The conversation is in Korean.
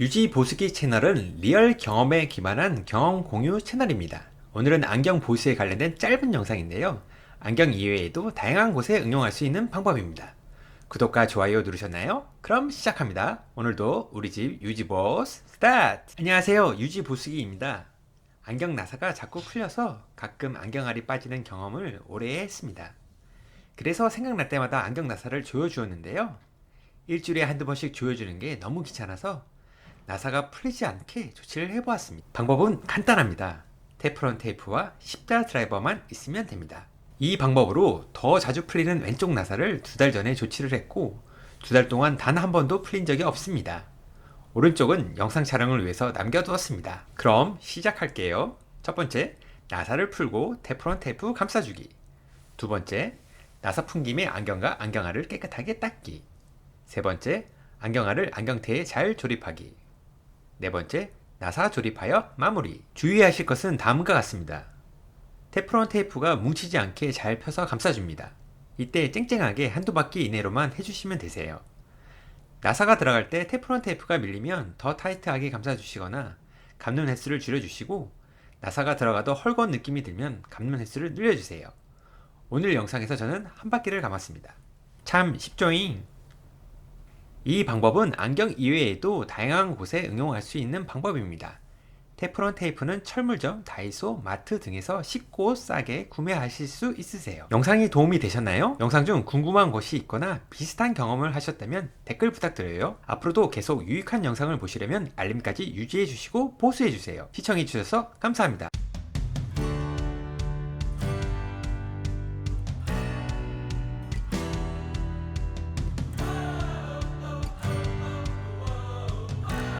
유지 보수기 채널은 리얼 경험에 기반한 경험 공유 채널입니다. 오늘은 안경 보수에 관련된 짧은 영상인데요. 안경 이외에도 다양한 곳에 응용할 수 있는 방법입니다. 구독과 좋아요 누르셨나요? 그럼 시작합니다. 오늘도 우리 집 유지보스 스타트! 안녕하세요. 유지보수기입니다. 안경 나사가 자꾸 풀려서 가끔 안경알이 빠지는 경험을 오래 했습니다. 그래서 생각날 때마다 안경 나사를 조여주었는데요. 일주일에 한두 번씩 조여주는 게 너무 귀찮아서 나사가 풀리지 않게 조치를 해보았습니다. 방법은 간단합니다. 테프론 테이프와 십자 드라이버만 있으면 됩니다. 이 방법으로 더 자주 풀리는 왼쪽 나사를 두 달 전에 조치를 했고 두 달 동안 단 한 번도 풀린 적이 없습니다. 오른쪽은 영상 촬영을 위해서 남겨두었습니다. 그럼 시작할게요. 첫 번째, 나사를 풀고 테프론 테이프 감싸주기. 두 번째, 나사 푼 김에 안경과 안경알을 깨끗하게 닦기. 세 번째, 안경알을 안경테에 잘 조립하기. 네 번째, 나사 조립하여 마무리. 주의하실 것은 다음과 같습니다. 테프론 테이프가 뭉치지 않게 잘 펴서 감싸줍니다. 이때 쨍쨍하게 한두 바퀴 이내로만 해주시면 되세요. 나사가 들어갈 때 테프론 테이프가 밀리면 더 타이트하게 감싸주시거나 감는 횟수를 줄여주시고 나사가 들어가도 헐거운 느낌이 들면 감는 횟수를 늘려주세요. 오늘 영상에서 저는 한 바퀴를 감았습니다. 참 쉽죠잉? 이 방법은 안경 이외에도 다양한 곳에 응용할 수 있는 방법입니다. 테프론 테이프는 철물점, 다이소, 마트 등에서 쉽고 싸게 구매하실 수 있으세요. 영상이 도움이 되셨나요? 영상 중 궁금한 것이 있거나 비슷한 경험을 하셨다면 댓글 부탁드려요. 앞으로도 계속 유익한 영상을 보시려면 알림까지 유지해 주시고 보수해 주세요. 시청해 주셔서 감사합니다.